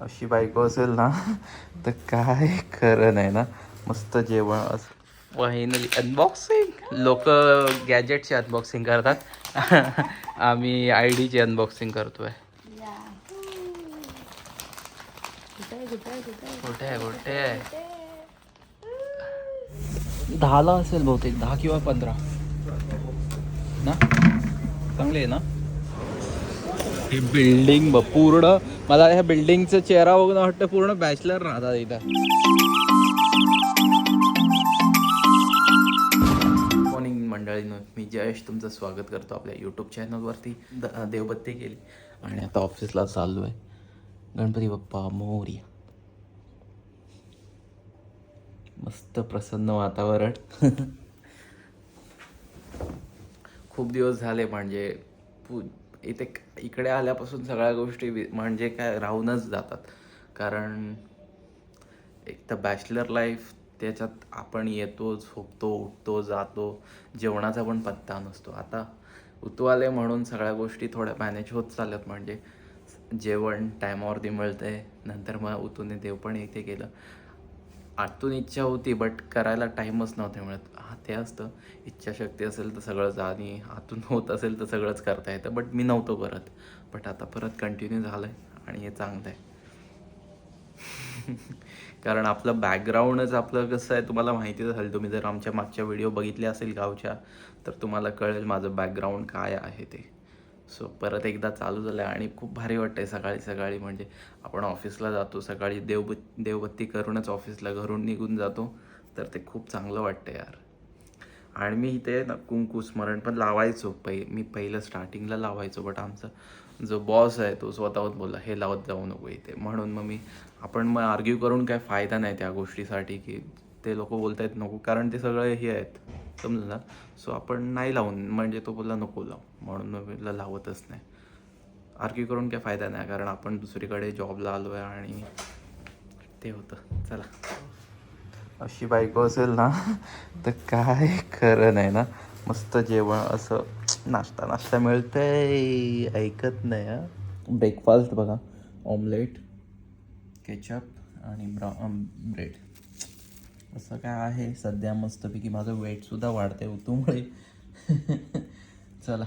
अशी बायको असेल ना तर काय खरं नाही ना. मस्त जेवण असं फायनली अनबॉक्सिंग लोक गॅजेटची अनबॉक्सिंग करतात. आम्ही आय डीची अनबॉक्सिंग करतोय. कुठे आहे कुठे आहे? दहाला असेल बहुतेक दहा किंवा पंधरा. ना? चांगले आहे ना? ही बिल्डिंग ब पूर्ण मला ह्या बिल्डिंगचा चेहरा बघून वाटतं पूर्ण बॅचलर राहतात इथं. मॉर्निंग मंडळीनं मी जयेश तुमचं स्वागत करतो आपल्या यूट्यूब चॅनलवरती द देवबत्ती केली. आणि आता ऑफिसला चाललो आहे. गणपती बाप्पा मोर्या. मस्त प्रसन्न वातावरण. खूप दिवस झाले म्हणजे पू इथे इकडे आल्यापासून सगळ्या गोष्टी वि- म्हणजे काय राहूनच जातात. कारण एक तर बॅचलर लाईफ त्याच्यात आपण येतो झोपतो उठतो जातो जेवणाचा पण पत्ता नसतो. आता उतवाले म्हणून सगळ्या गोष्टी थोड्या मॅनेज होत चालत म्हणजे जेवण टायमावरती मिळतंय नंतर मग उतूने देव पण इथे केलं आतून इच्छा होती बट करायला टाईमच नव्हते मिळत. हा ते असतं. इच्छाशक्ती असेल तर सगळंच आणि आतून होत असेल तर सगळंच करता येतं बट मी नव्हतो परत बट आता परत कंटिन्यू झालं आहे आणि हे चांगलं आहे कारण आपलं बॅकग्राऊंडच आपलं कसं आहे तुम्हाला माहितीच असेल तुम्ही जर आमच्या मागच्या व्हिडिओ बघितले असेल गावच्या तर तुम्हाला कळेल माझं बॅकग्राऊंड काय आहे ते. सो परत एकदा चालू झालं आहे आणि खूप भारी वाटतं आहे सकाळी सकाळी. म्हणजे आपण ऑफिसला जातो सकाळी देवब देवबत्ती करूनच ऑफिसला घरून निघून जातो. तर ते खूप चांगलं वाटतं यार. आणि मी इथे ना कुंकू स्मरण पण लावायचो. पै मी पहिलं स्टार्टिंगला लावायचो बट आमचा जो बॉस आहे तो स्वतःहून बोलला हे लावत जाऊ नको इथे. म्हणून मग मी आपण मग आर्ग्यू करून काय फायदा नाही त्या गोष्टीसाठी की ते लोक बोलत आहेत नको कारण ते सगळे हे आहेत. समजून सो आपण नाही लावून म्हणजे तो बोलला नको लावू. म्हणून मग लावतच नाही. आर्ग्यू करून काय फायदा नाही कारण आपण दुसरीकडे जॉबला आलो आहे आणि ते होतं. चला. अशी बायको असेल ना तर काय खरं नाही ना. मस्त जेवण असं नाश्ता नाश्ता मिळतंय. ऐकत नाही हा. ब्रेकफास्ट बघा ऑमलेट केचप आणि ब्रा ब्रेड असं काय आहे? सध्या मस्तपैकी माझं वेटसुद्धा वाढते ऋतूमुळे चला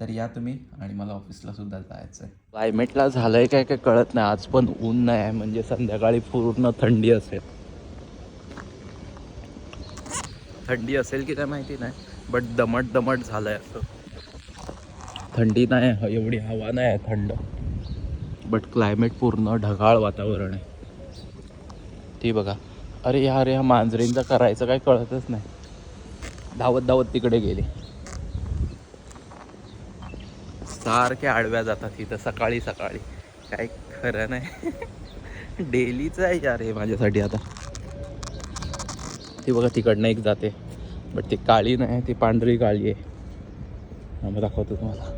तर या तुम्ही आणि मला ऑफिसला सुद्धा जायचं आहे क्लायमेटला झालं आहे काय काय कळत नाही. आज पण ऊन नाही आहे म्हणजे संध्याकाळी पूर्ण थंडी असेल. थंडी असेल की काय माहिती नाही बट दमट दमट झालं आहे असं. थंडी नाही एवढी हवा नाही आहे थंड. बट क्लायमेट पूर्ण ढगाळ वातावरण आहे. ती बघा. अरे यार या मांजरींचं करायचं काय कळतच नाही. धावत धावत तिकडे गेले. सारखे आडव्या जातात इथं सकाळी सकाळी. काय खरं नाही. डेलीचं आहे यार हे माझ्यासाठी आता. ती बघा तिकडनं एक जाते. बट ती काळी नाही ती पांढरी काळी आहे. मग दाखवतो तुम्हाला.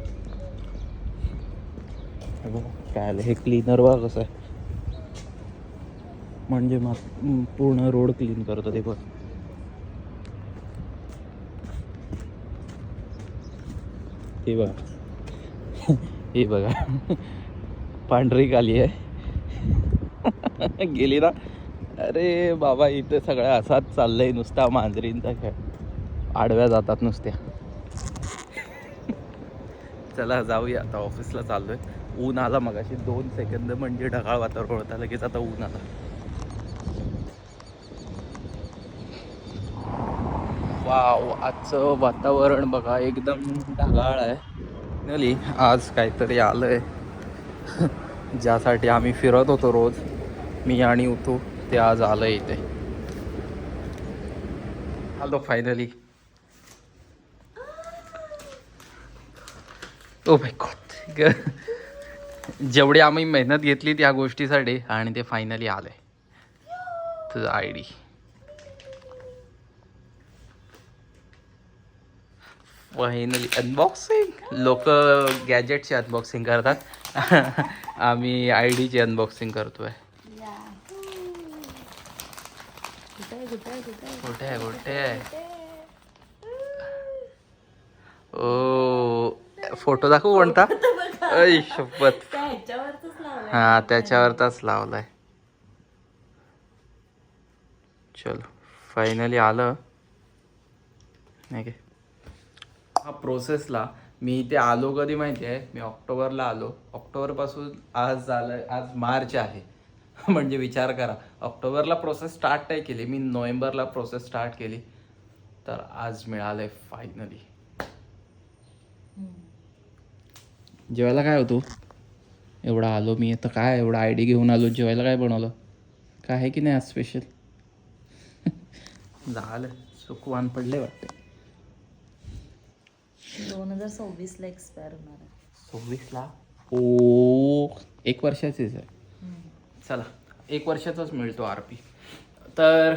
काय आलं? हे क्लीनर बघा कसं आहे. म्हणजे मग पूर्ण रोड क्लीन करतो ते पण हे बघा. हे बघा. पांढरी काली आहे. गेली ना? अरे बाबा इथं सगळ्या असाच चाललंय नुसता मांजरींचा खेळ. आडव्या जातात नुसत्या. चला जाऊया. आता ऑफिसला चाललोय. ऊन आला मगाशी. दोन सेकंद म्हणजे ढगाळ वातावरण होता. लगेच आता ऊन आला. वाव आजचं वातावरण बघा एकदम ढगाळ आहे. नली आज काहीतरी आलं आहे ज्यासाठी आम्ही फिरत होतो रोज मी आणि उतू ते आज आलं इथे. आलो फायनली ओ भाई गॉड जेवढी आम्ही मेहनत घेतली त्या गोष्टीसाठी आणि ते फायनली आलं आहे तुझं आय डी फायनली अनबॉक्सिंग लोक गॅजेटची अनबॉक्सिंग करतात. आम्ही आय डीची अनबॉक्सिंग करतोय. कुठे आहे कुठे आहे? ओ फोटो दाखवू कोणता? ऐ शपथ. हा त्याच्यावरच लावलाय. चलो फायनली आलं. नाही हा प्रोसेसला मी इथे आलो कधी माहिती आहे? मी ऑक्टोबरला आलो. ऑक्टोबरपासून आज झालं आज मार्च आहे. म्हणजे विचार करा. ऑक्टोबरला प्रोसेस स्टार्ट नाही केली. मी नोव्हेंबरला प्रोसेस स्टार्ट केली. तर आज मिळालंय फायनली जेवायला काय होतो? एवढा आलो मी. आता काय? एवढा आय डी घेऊन आलो. जेवायला काय बनवलं? काय आहे की नाही आज स्पेशल झालं. सुखवान पडले वाटते. दोन हजार सव्वीस ला एक्सपायर होणार आहे. सव्वीसला? ओ एक वर्षाचीच आहे. चला एक वर्षाचाच मिळतो आर पी. तर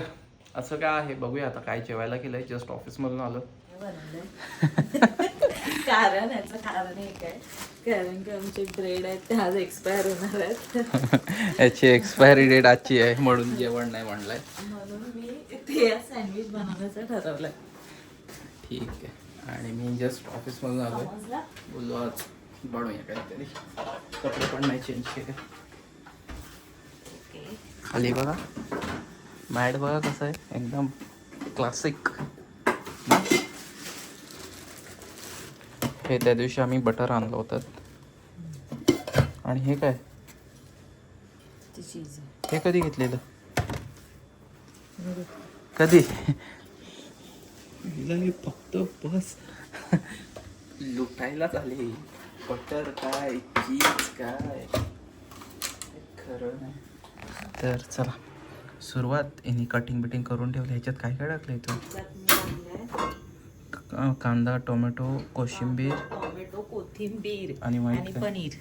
असं काय आहे बघूया आता काय जेवायला केलंय. जस्ट ऑफिसमधून आलो. बनवलंय. कारण याचं कारण एक आहे. कारण की आमचे ब्रेड आहेत ते आज एक्सपायर होणार आहेत. याची एक्सपायरी डेट आजची आहे म्हणून जेवण नाही म्हणलंय. म्हणून मी ते सँडविच बनवण्याचं ठरवलं ठीक आहे. आणि मी जस्ट ऑफिसमधून आलो बोललो आज बनवूया काहीतरी. कपडे पण नाही चेंज केले. खाली बघा. मॅट बघा कसं आहे. एकदम क्लासिक हे त्या दिवशी आम्ही बटर आणलं होतं. आणि हे काय? हे कधी घेतलेलं? कधी? हिला हे फक्त बस. लुटायलाच आले. बटर काय चीज काय? खरं नाही. तर चला सुरुवात यांनी कटिंग बिटिंग करून ठेवली. ह्याच्यात काय काय टाकलं इथं कांदा टोमॅटो कोशिंबीर. टोमॅटो कोथिंबीर आणि? पनीर.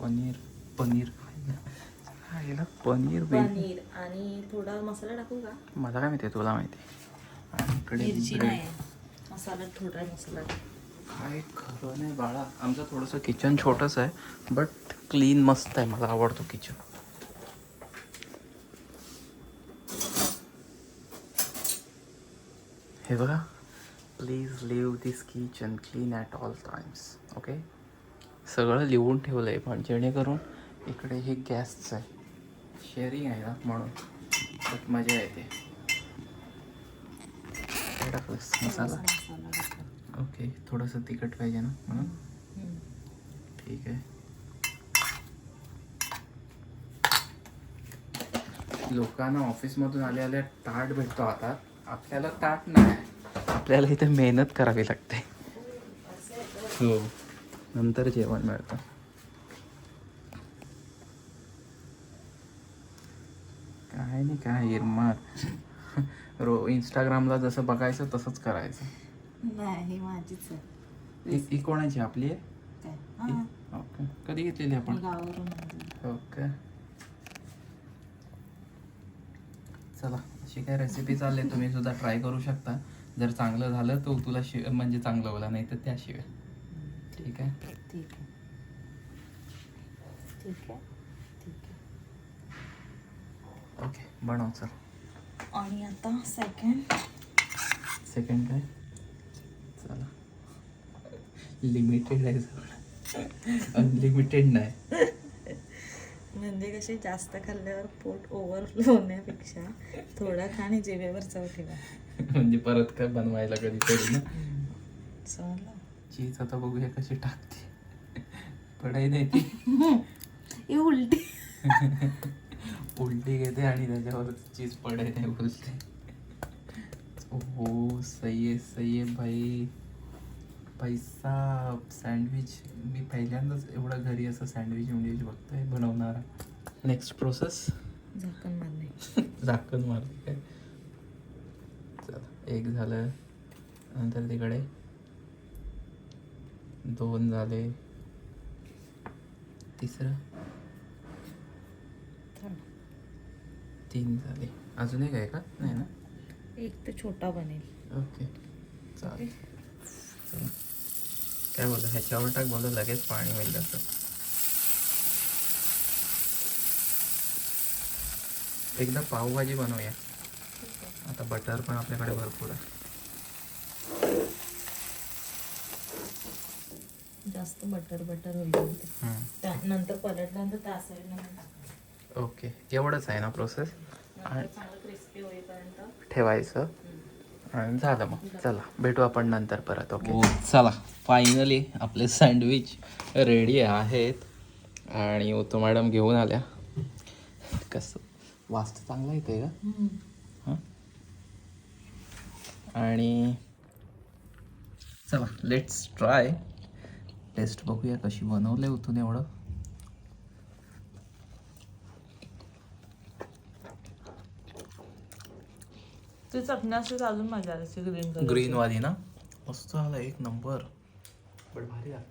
पनीर पनीर. हा, पनीर पनीर आणि थोडा मसाला टाकू का? मला काय माहिती तुला माहिती मिरची bread. नाही. मसाला थोडा मसाला. काय खरं नाही बाळा. आमचं थोडंसं किचन छोटंच आहे बट क्लीन मस्त आहे. मला आवडतो किचन हे बघा. Please leave this kitchen clean at all times okay सगळं लिहून ठेवलं आहे पण जेणेकरून इकडे हे गॅसचं आहे. शेअरिंग आहे ना म्हणून. खूप मजा येते. काय टाकलंस मसाला? टाकला ओके थोडंसं तिखट पाहिजे ना म्हणून. ठीक आहे. लोकांना ऑफिसमधून आले आले ताट भेटतो आता. आपल्याला ताट नाही. आपल्याला इथे मेहनत करावी लागते. हो. नंतर जेवण मिळतं. काय नाही काय हिरमार रो इंस्टाग्रामला जसं बघायचं तसंच करायचं. नाही ही माझीच आहे. ही ही कोणाची? आपली आहे? काय? हा. ओके. कधी घेतलेली आपण? मी गावावरून आणली. ओके. चला अशी काय रेसिपी चालली तुम्ही सुद्धा ट्राय करू शकता. जर चांगलं झालं तर तुला शिव म्हणजे चांगलं बोला नाही तर त्याशिवाय ठीक आहे? ठीक आहे. ठीक आहे. ठीक आहे. ओके बनव चल. आणि आता सेकंड सेकंड काय? चला. लिमिटेड आहे सगळं. अनलिमिटेड नाही. म्हणजे कशी जास्त खाल्ल्यावर पोट ओव्हरफ्लो होण्यापेक्षा थोडा खा आणि जिभेवर चव ठेवा. म्हणजे परत काय बनवायला कधीतरी ना? समजलं? चीज आता बघूया कशी टाकते. पडाई नाही ती ही उलटी. उलटी घेते आणि त्याच्यावर चीज पडाय नाही बोलते. हो सही आहे सही आहे भाई. पैसा सँडविच मी पहिल्यांदाच एवढं घरी असं सँडविच विंडविच बघतोय बनवणारा. नेक्स्ट प्रोसेस झाकण मारणे. झाकण मारते काय? चला एक झालं. नंतर तिकडे. दोन झाले. तिसरं. तीन झाले अजून एक आहे का? नाही ना? एक तर छोटा बनेल. ओके. चालेल. चला. काय बोललं ह्याच्यावर टाक बोललं लगेच पाणी होईल असं. एकदा पावभाजी बनवूया. आता बटर पण आपल्याकडे भरपूर आहे. जास्त बटर बटर होईल ते. त्यानंतर पलटल्यानंतर टाकायचं. ओके. एवढंच आहे ना प्रोसेस नंतर चांगलं क्रिस्पी होईपर्यंत. ठेवायचं. आणि झालं मग. चला भेटू आपण नंतर परत ओके? चला. फायनली आपले सँडविच रेडी आहेत. आणि ओतो मॅडम घेऊन आल्या. कसं? वास्त चांगला येते का हं? आणि चला लेट्स ट्राय टेस्ट बघूया कशी बनवले होतून एवढं. चटणी असते तर अजून मजा आली ग्रीन कलर ग्रीन वाली ना? मस्त झाला एक नंबर बट भारी झाला.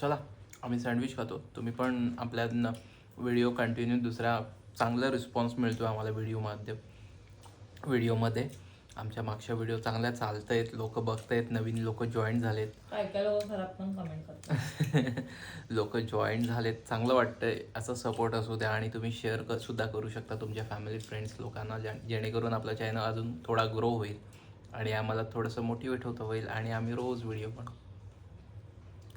चला आम्ही सँडविच खातो. तुम्ही पण आपल्या व्हिडिओ कंटिन्यू दुसऱ्या चांगला रिस्पॉन्स मिळतो आम्हाला व्हिडिओमध्ये व्हिडिओमध्ये आमच्या मागच्या व्हिडिओ चांगल्या चालत आहेत लोक बघतायत नवीन लोक जॉईन झालेत. काय काय लोक खराब पण कमेंट करतात. लोक जॉईन झालेत चांगलं वाटतंय. असं सपोर्ट असू द्या आणि तुम्ही शेअर क सुद्धा करू शकता तुमच्या फॅमिली फ्रेंड्स लोकांना जेणेकरून आपला चॅनल अजून थोडा ग्रो होईल आणि आम्हाला थोडंसं मोटिवेट होतं होईल आणि आम्ही रोज व्हिडिओ पण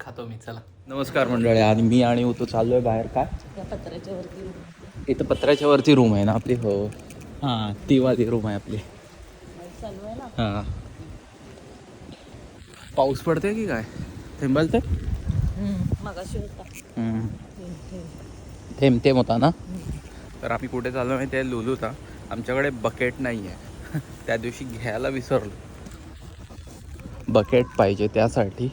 खातो मी. चला. नमस्कार मंडळी आणि मी आणि होतो चाललोय बाहेर. काय? त्या पत्र्याच्या वरती. इथं पत्र्याच्या वरती रूम आहे ना आपली? हो. हां ती वाली रूम आहे आपली light चालू आहे ना हां. पाऊस पडतोय की काय? होता. हम्म. थेंब थेंब होता ना? तर आम्ही कुठे चाललो माहिती आहे लुलूचा आमच्याकडे बकेट नाही आहे त्या दिवशी घ्यायला विसरलो. बकेट पाहिजे त्यासाठी.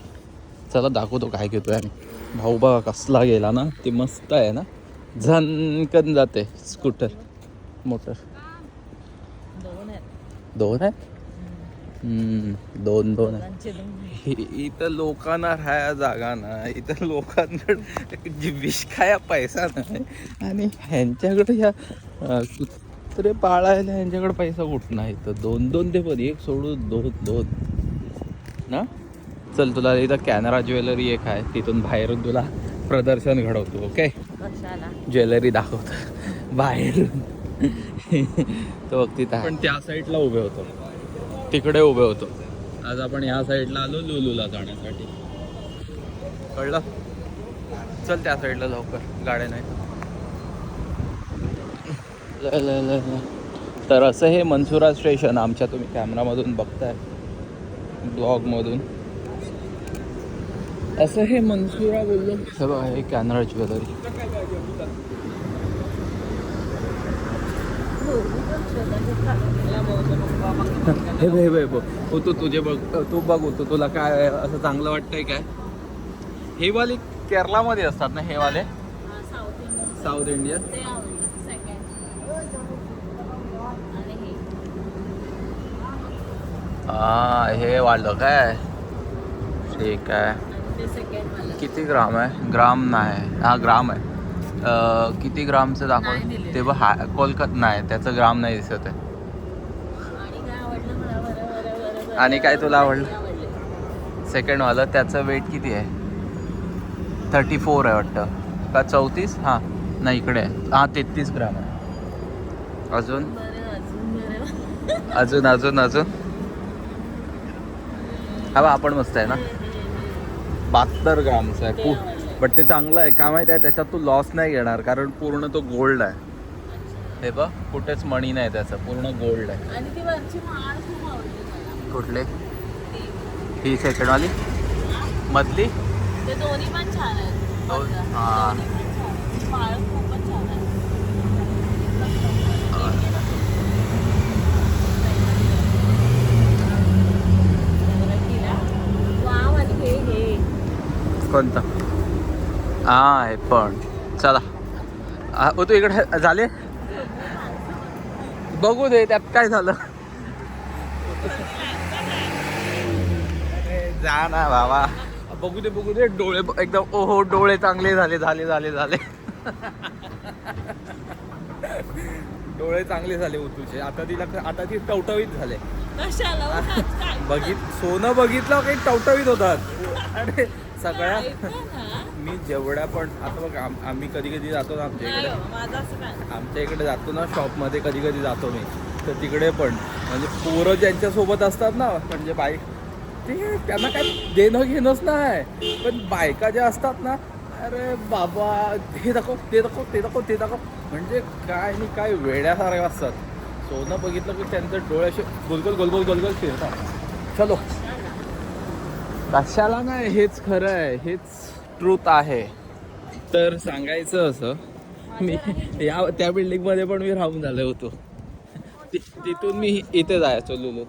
चला दाखवतो काय घेतोय आम्ही. भाऊ बघा कसला गेला ना? ती मस्त आहे ना? झनकन जाते. स्कूटर. मोटर. दोन आहेत. दोन आहे हम्म, दोन दोन. इथं लोकांना राहाया जागा नाही. इथं लोकांकडे जी विष खाया पैसा नाही. आणि ह्यांच्याकडे ह्या कुत्रे पाळायला ह्यांच्याकडे पैसा कुठं नाही. तर दोन दोन ते पण. एक सोडून दोन दोन. ना? चल तुला इथं कॅनरा ज्वेलरी एक आहे. तिथून बाहेरून तुला प्रदर्शन घडवतो ओके? कशाला? ज्वेलरी दाखवतो. बाहेरून. तो बघ तिथं. पण त्या साईडला उभे होतो. तिकडे उभे होतो. आज आपण ह्या साईडला आलो लुलूला जाण्यासाठी. कळलं? चल त्या साईडला लवकर गाड्या नाही. तर असं हे मनसुरा स्टेशन आमच्या तुम्ही कॅमेरामधून बघताय. ब्लॉगमधून. असं हे मनसुरा बोललो. हे बघा हे कॅनरा ज्वेलरी हे बघ हे बघ, हे बघ. तू तुझे बघ तू बघ होतो तुला काय असं चांगलं वाटतंय काय? हे वाले केरलामध्ये असतात ना हे वाले? South Indian. हे हा वाढलं काय? ठीक आहे. किती ग्राम आहे? ग्राम नाही. हा ग्राम आहे. किती ग्रामचं दाखव. ते बघ हा कोलकाता नाही त्याचं ग्राम नाही दिसत आहे आणि काय आवडलं मला बरं बरं बरं बरं आणि काय तुला आवडलं? सेकंडवालं त्याचं वेट किती आहे? थर्टी फोर आहे वाटतं. का चौतीस? हां नाही इकडे आहे. हां तेहतीस ग्राम आहे. अजून? अजून अजून अजून? हा आपण मस्त आहे ना? बहात्तर ग्रामचं आहे. खूप बट ते चांगलं आहे. का माहिती आहे त्याच्यात तू लॉस नाही घेणार कारण पूर्ण तो गोल्ड आहे. हे बघ कुठेच मणी नाही त्याचं. पूर्ण गोल्ड आहे. कुठले. ही सेकंडवाली? मधली? ते दोन्ही पण छान आहेत. हा. खूपच छान आहे. कोणतं? हा हे पण. चला. ओ तू इकडे झाले? बघू दे त्यात काय झालं? जा ना बाबा. बघू दे बघू दे. डोळे एकदम ओहो डोळे चांगले झाले झाले झाले झाले. डोळे चांगले झाले हो तुझे. आता तिला आता ती टवटवीत झाले? बघित सोनं बघितलं काही टवटवीत होतात. अरे सगळ्या? मी जेवढ्या पण आता बघ आम- आम्ही कधी कधी जातो ना आमच्या इकडे. नाही. आमच्या इकडे जातो ना शॉपमध्ये कधी कधी जातो मी. तर तिकडे पण. म्हणजे पोरं ज्यांच्या सोबत असतात ना म्हणजे बाईक ते त्यांना काय देणं घेणंच नाही. पण बायका ज्या असतात ना अरे बाबा हे दाखव ते दाखव ते दाखव ते दाखव. म्हणजे काय आणि काय वेड्यासारखे असतात. सोनं बघितलं की त्यांचं डोळे असे गोलगोल गोलगोल गोलगोल फिरतात. चलो. कशाला नाही? हेच खरं आहे हेच ट्रूथ आहे. तर सांगायचं असं मी या त्या बिल्डिंगमध्ये पण मी राहून झालो होतो. ति- तिथून मी इथे जायचो लुलू.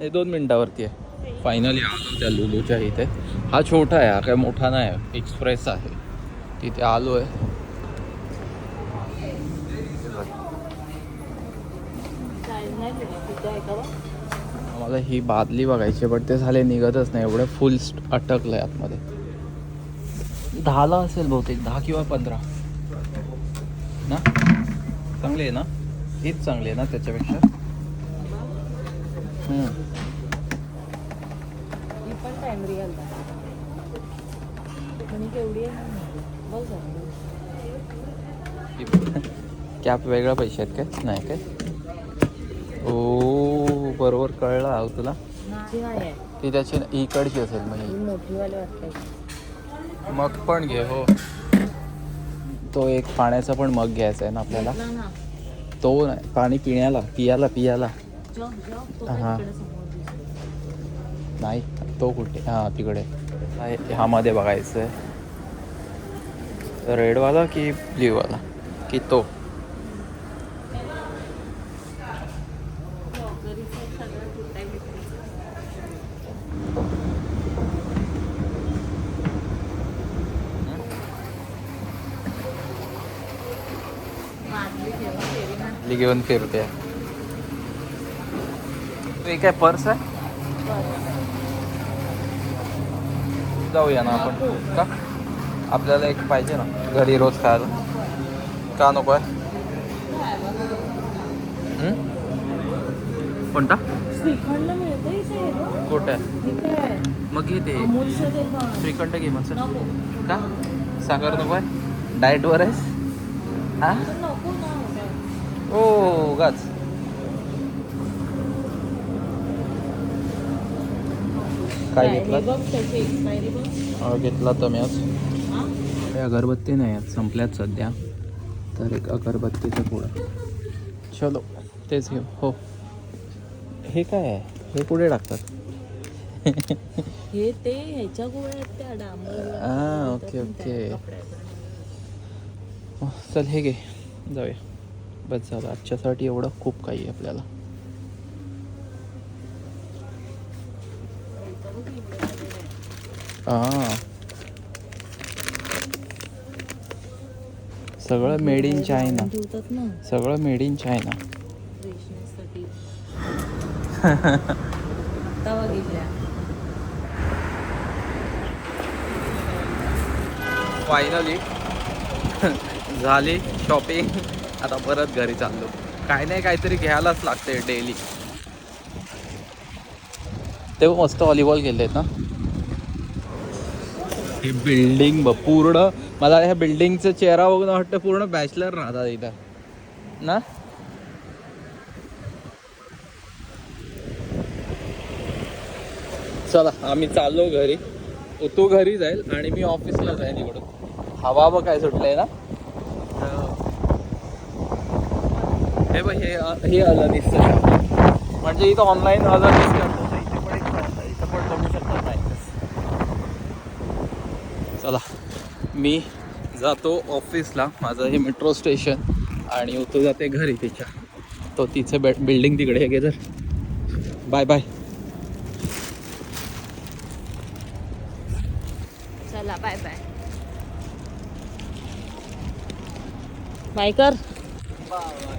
हे दोन मिनटावरती आहे. फायनली आलो त्या लुलूच्या इथे. हा छोटा आहे हा काय मोठा नाही आहे एक्सप्रेस आहे. तिथे आलो आहे मला ही बादली बघायची बट ते झाले निघतच नाही. एवढं फुल अटकलंय आतमध्ये. दहाला असेल बहुतेक दहा किंवा पंधरा. ना? चांगली आहे ना? हीच चांगली आहे ना त्याच्यापेक्षा? टाइमरी घालतात आणि केवढी आहे. कॅप वेगळ्या पैसे आहेत काय? नाही काय? ओ बरोबर कळलं आहो तुला. ती त्याची इकडची असेल. मोठीवाली वाटते. मग पण घे हो. तो एक पाण्याचा पण मग घ्यायचा आहे ना आपल्याला. तो नाही पाणी पिण्याला पियाला पियाला. हा. नाही तो कुठे? हां तिकडे. ह्यामध्ये बघायचं आहे रेडवाला की ब्ल्यूवाला? की तो? घेऊन फिरते. हे काय पर्स आहे? जाऊया ना आपण. का? आपल्याला एक पाहिजे ना घरी रोज खायला. का नको आहे? हं? कोणता. कुठे? आहे. मग घे ते. श्रीखंड घे मग नको. का? साखर नको आहे? डाएटवर आहेस? हा? ओ गाच काय हे घेतलं घेतला तर मी आज? हा? काही अगरबत्ती नाही आहेत संपल्यात सध्या. तर एक अगरबत्तीचं पुढं चलो तेच घेऊ. हो. हे काय आहे? हे पुढे टाकतात? हे ते ह्याच्या गोळ्या आहेत त्या डांबर आ, ओके, ओके. हो, चल हे घे. जाऊया. बस झालं. आजच्यासाठी एवढं खूप काही आहे आपल्याला. हां. सगळं मेड इन चायना ठेवतात ना. सगळं मेड इन चायना फ्रेशनेससाठी आता बघितल्या. फायनली झाली शॉपिंग आता परत घरी चाललो. काय नाही काहीतरी घ्यायलाच लागते डेली तेव्हा मस्त व्हॉलीबॉल गेले ना? ही बिल्डिंग ब पूर्ण मला ह्या बिल्डिंगचा चेहरा बघून वाटतं पूर्ण बॅचलर राहतात इथं. ना? चला आम्ही चाललो घरी. तू घरी जाईल आणि मी ऑफिसला जाईल इकडून. हवा बघ काय सुटलंय ना? हे बघ हे हे आलं दिसतं म्हणजे इथं ऑनलाईन आलं दिसतं तसं इथे पण एक आहे. इथं पण बघू शकता मॅचेस चला. मी जातो ऑफिसला. माझं हे मेट्रो स्टेशन आणि तो जाते घरी तिच्या. तो तिचं बे बिल्डिंग तिकडे आहे जर. बाय बाय चला बाय बाय बाय कर. बाय